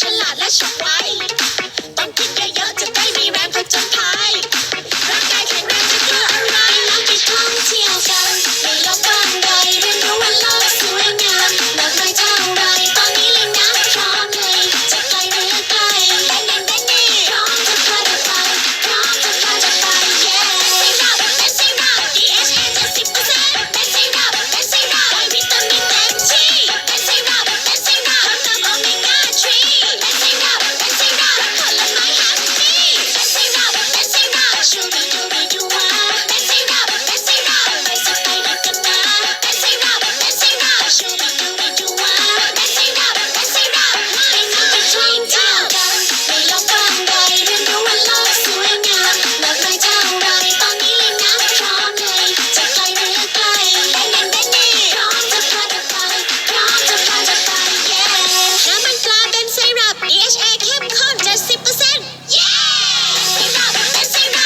ฉลาดและฉับไวต้องกินเยอะๆจะได้มี